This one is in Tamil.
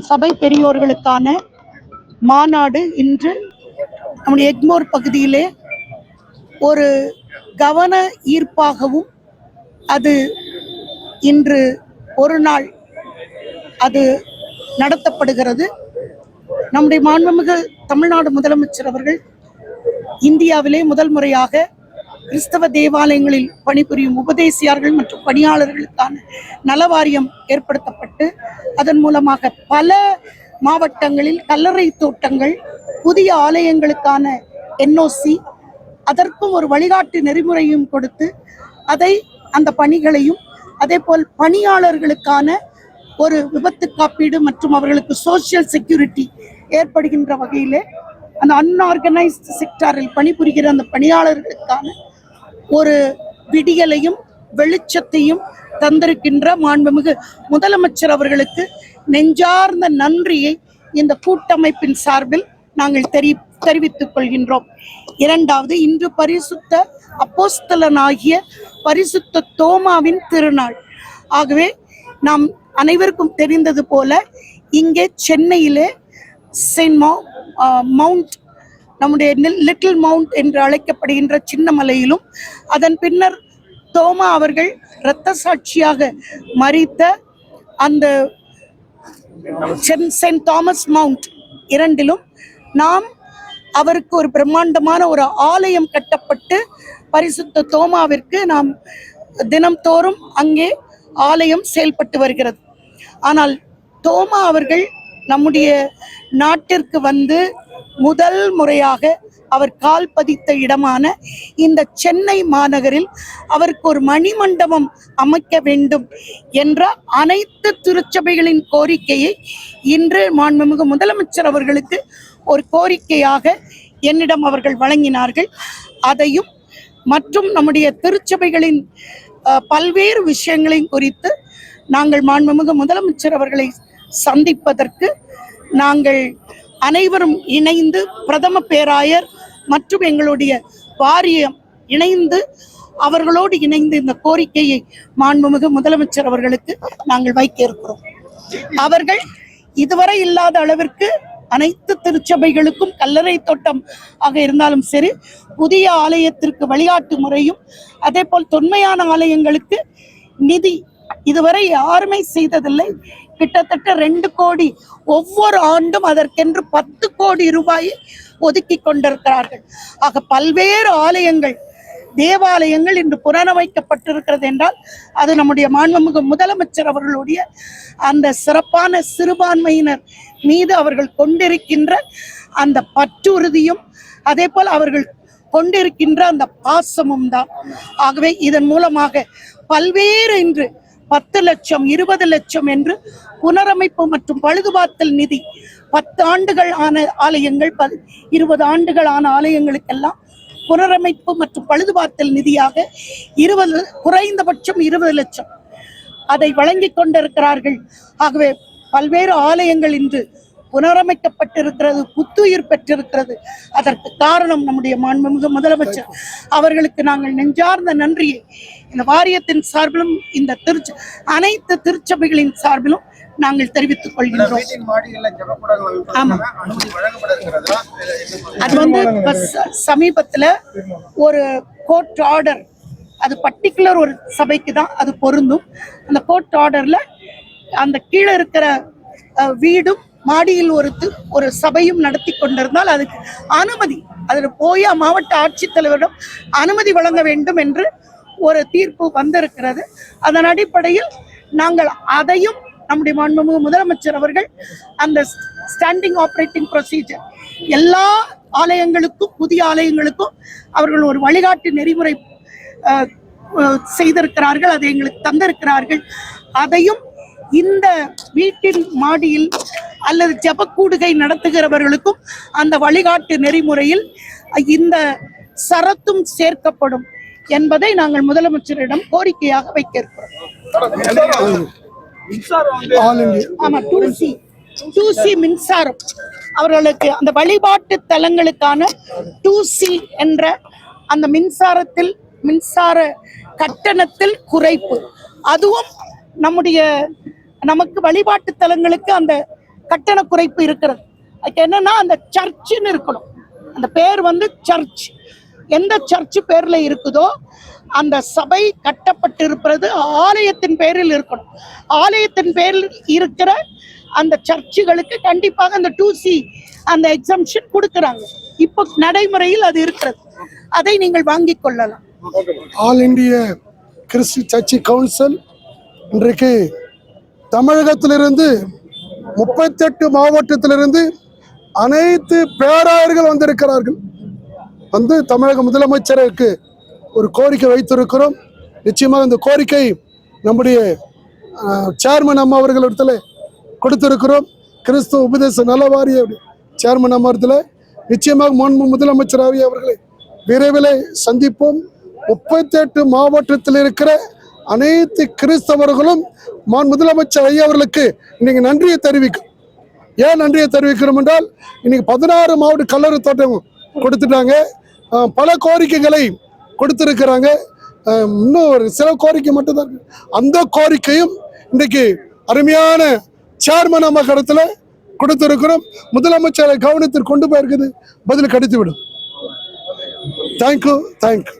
சபை பெரியோர்களுக்கான மாநாடு இன்று நம்முடைய எக்மோர் பகுதியிலே ஒரு கவன ஈர்ப்பாகவும் அது இன்று ஒரு நாள் அது நடத்தப்படுகிறது. நம்முடைய மாண்புமிகு தமிழ்நாடு முதலமைச்சர் அவர்கள் இந்தியாவிலே முதல் முறையாக கிறிஸ்தவ தேவாலயங்களில் பணிபுரியும் உபதேசியார்கள் மற்றும் பணியாளர்களுக்கான நலவாரியம் ஏற்படுத்தப்பட்டு அதன் மூலமாக பல மாவட்டங்களில் கல்லறை தோட்டங்கள் புதிய ஆலயங்களுக்கான என்ஓசி அதற்கும் ஒரு வழிகாட்டு நெறிமுறையும் கொடுத்து அதை அந்த பணிகளையும் அதே போல் பணியாளர்களுக்கான ஒரு விபத்து காப்பீடு மற்றும் அவர்களுக்கு சோஷியல் செக்யூரிட்டி ஏற்படுகின்ற வகையிலே அந்த அன்ஆர்கனைஸ்டு செக்டாரில் பணிபுரிகிற அந்த பணியாளர்களுக்கான ஒரு விடியலையும் வெளிச்சத்தையும் தந்திருக்கின்ற மாண்புமிகு முதலமைச்சர் அவர்களுக்கு நெஞ்சார்ந்த நன்றியை இந்த கூட்டமைப்பின் சார்பில் நாங்கள் தெரி தெரிவித்துக் கொள்கின்றோம். இரண்டாவது இன்று பரிசுத்த அப்போஸ்தலனாகிய பரிசுத்த தோமாவின் திருநாள். ஆகவே நாம் அனைவருக்கும் தெரிந்தது போல இங்கே சென்னையிலே செயின்ட் மவுண்ட் நம்முடைய லிட்டில் மவுண்ட் என்று அழைக்கப்படுகின்ற சின்ன மலையிலும் அதன் பின்னர் தோமா அவர்கள் இரத்த சாட்சியாக மறித்த அந்த சென் சென்ட் தாமஸ் மவுண்ட் இரண்டிலும் நாம் அவருக்கு ஒரு பிரம்மாண்டமான ஒரு ஆலயம் கட்டப்பட்டு பரிசுத்த தோமாவிற்கு நாம் தினம்தோறும் அங்கே ஆலயம் செயல்பட்டு வருகிறது. ஆனால் தோமா அவர்கள் நம்முடைய நாட்டிற்கு வந்து முதல் முறையாக அவர் கால் பதித்த இடமான இந்த சென்னை மாநகரில் அவருக்கு ஒரு மணிமண்டபம் அமைக்க வேண்டும் என்ற அனைத்து திருச்சபைகளின் கோரிக்கையை இன்று மாண்புமிகு முதலமைச்சர் அவர்களுக்கு ஒரு கோரிக்கையாக என்னிடம் அவர்கள் வழங்கினார்கள். அதையும் மற்றும் நம்முடைய திருச்சபைகளின் அஹ், பல்வேறு விஷயங்களையும் குறித்து நாங்கள் மாண்புமிகு முதலமைச்சர் அவர்களை சந்திப்பதற்கு நாங்கள் அனைவரும் இணைந்து பிரதம பேராயர் மற்றும் எங்களுடைய வாரியம் இணைந்து அவர்களோடு இணைந்து இந்த கோரிக்கையை மாண்புமிகு முதலமைச்சர் அவர்களுக்கு நாங்கள் வைக்க இருக்கிறோம். அவர்கள் இதுவரை இல்லாத அளவிற்கு அனைத்து திருச்சபைகளுக்கும் கல்லறை தோட்டம் ஆக இருந்தாலும் சரி புதிய ஆலயத்திற்கு வழிகாட்டு முறையும் அதே போல் தொன்மையான ஆலயங்களுக்கு நிதி இதுவரை யாருமே செய்ததில்லை. கிட்டத்தட்ட ரெண்டு கோடி ஒவ்வொரு ஆண்டும் அதற்கென்று பத்து கோடி ரூபாயை ஒதுக்கி கொண்டிருக்கிறார்கள். ஆக பல்வேறு ஆலயங்கள் தேவாலயங்கள் இன்று புனரமைக்கப்பட்டிருக்கிறது என்றால் அது நம்முடைய மாண்புமிகு முதலமைச்சர் அவர்களுடைய அந்த சிறப்பான சிறுபான்மையினர் மீது அவர்கள் கொண்டிருக்கின்ற அந்த பற்றுறுதியும் அதே போல் அவர்கள் கொண்டிருக்கின்ற அந்த பாசமும் தான். ஆகவே இதன் மூலமாக பல்வேறு இன்று பத்து லட்சம் இருபது லட்சம் என்று புனரமைப்பு மற்றும் பழுதுபார்த்தல் நிதி பத்து ஆண்டுகள் ஆன ஆலயங்கள் ப- இருபது ஆண்டுகள் ஆன ஆலயங்களுக்கெல்லாம் புனரமைப்பு மற்றும் பழுதுபார்த்தல் நிதியாக இருபது குறைந்தபட்சம் இருபது லட்சம். அதை வழங்கி கொண்டிருக்கிறார்கள். ஆகவே பல்வேறு ஆலயங்கள் இன்று புனரமைக்கப்பட்டிருக்கிறது புத்துயிர் பெற்றிருக்கிறது. அதற்கு காரணம் நம்முடைய மாண்புமிகு முதலமைச்சர் அவர்களுக்கு நாங்கள் நெஞ்சார்ந்த நன்றியை. இந்த வாரியத்தின் சார்பிலும் இந்த திருச்ச அனைத்து திருச்சபைகளின் சார்பிலும் நாங்கள் தெரிவித்துக் கொள்கின்றோம். ஆமா. அது வந்து சமீபத்துல ஒரு கோர்ட் ஆர்டர் அது பர்டிகுலர் ஒரு சபைக்கு தான் அது பொருந்தும். அந்த கோர்ட் ஆர்டர்ல அந்த கீழே இருக்கிற வீடும் மாடியில் ஒரு ஒரு சபையும் நடத்தி கொண்டிருந்தால் அதுக்கு அனுமதி. அதில் போய் மாவட்ட ஆட்சித்தலைவரிடம் அனுமதி வழங்க வேண்டும் என்று ஒரு தீர்ப்பு வந்திருக்கிறது. அதன் அடிப்படையில் நாங்கள் அதையும் நம்முடைய மாண்புமிகு முதலமைச்சர் அவர்கள் அந்த ஸ்டாண்டிங் ஆப்ரேட்டிங் ப்ரொசீஜர் எல்லா ஆலயங்களுக்கும் புதிய ஆலயங்களுக்கும் அவர்கள் ஒரு வழிகாட்டு நெறிமுறை செய்திருக்கிறார்கள் அதை எங்களுக்கு தந்திருக்கிறார்கள். அதையும் இந்த வீட்டின் மாடியில் அல்லது ஜபக்கூடுகை நடத்துகிறவர்களுக்கும் அந்த வழிகாட்டு நெறிமுறையில் இந்த சரத்தும் சேர்க்கப்படும் என்பதை நாங்கள் முதலமைச்சரிடம் கோரிக்கையாக வைக்க இருக்கிறோம் ஆமா டூ சி டூ சி மின்சாரம். அவர்களுக்கு அந்த வழிபாட்டு தலங்களுக்கான டூ சி என்ற அந்த மின்சாரத்தில் மின்சார கட்டணத்தில் குறைப்பு. அதுவும் நம்முடைய நமக்கு வழிபாட்டு தலங்களுக்கு அந்த கட்டண குறைப்பு இருக்கிறது. அதுக்கு என்னன்னா அந்த சர்ச்சுன்னு இருக்கணும். அந்த பேர் வந்து சர்ச். எந்த சர்ச் பேர்ல இருக்குதோ அந்த சபை கட்டப்பட்டிருப்பது ஆலயத்தின் பேரில் இருக்கணும். ஆலயத்தின் பேரில் இருக்கிற அந்த சர்ச்சுகளுக்கு கண்டிப்பாக அந்த டூ சி அந்த எக்ஸம்ஷன் கொடுக்குறாங்க. இப்போ நடைமுறையில் அது இருக்கிறது. அதை நீங்கள் வாங்கிக் கொள்ளலாம். ஆல் இந்திய கிறிஸ்து சர்ச்சி கவுன்சில் இன்றைக்கு தமிழகத்திலிருந்து முப்பத்தெட்டு மாவட்டத்திலிருந்து அனைத்து பேராயர்கள் வந்திருக்கிறார்கள். வந்து தமிழக முதலமைச்சருக்கு ஒரு கோரிக்கை வைத்திருக்கிறோம். நிச்சயமாக இந்த கோரிக்கை நம்முடைய சேர்மன் அம்மா அவர்களிடத்தில் கொடுத்திருக்கிறோம். கிறிஸ்துவ உபதேச நலவாரிய சேர்மன் அம்மாவத்தில் நிச்சயமாக முன்பு முதலமைச்சர் ஆகிய அவர்களை விரைவில் சந்திப்போம். முப்பத்தெட்டு மாவட்டத்தில் இருக்கிற அனைத்து கிறிஸ்தவர்களும் மான் முதலமைச்சர் ஐயா அவர்களுக்கு இன்னைக்கு நன்றியை தெரிவிக்கும் ஏன் நன்றியை தெரிவிக்கிறோம் என்றால் இன்னைக்கு பதினாறு மாவட்ட கல்லறை தோட்டம் கொடுத்துட்டாங்க. பல கோரிக்கைகளை கொடுத்துருக்கிறாங்க. இன்னும் ஒரு சில கோரிக்கை மட்டும்தான் அந்த கோரிக்கையும் இன்னைக்கு அருமையான சேர்மன் அம்மா கடத்தில் கொடுத்திருக்கிறோம். முதலமைச்சரை கவனத்தில் கொண்டு போயிருக்குது. பதில் கிடைத்து விடும் தேங்க்யூ தேங்க்யூ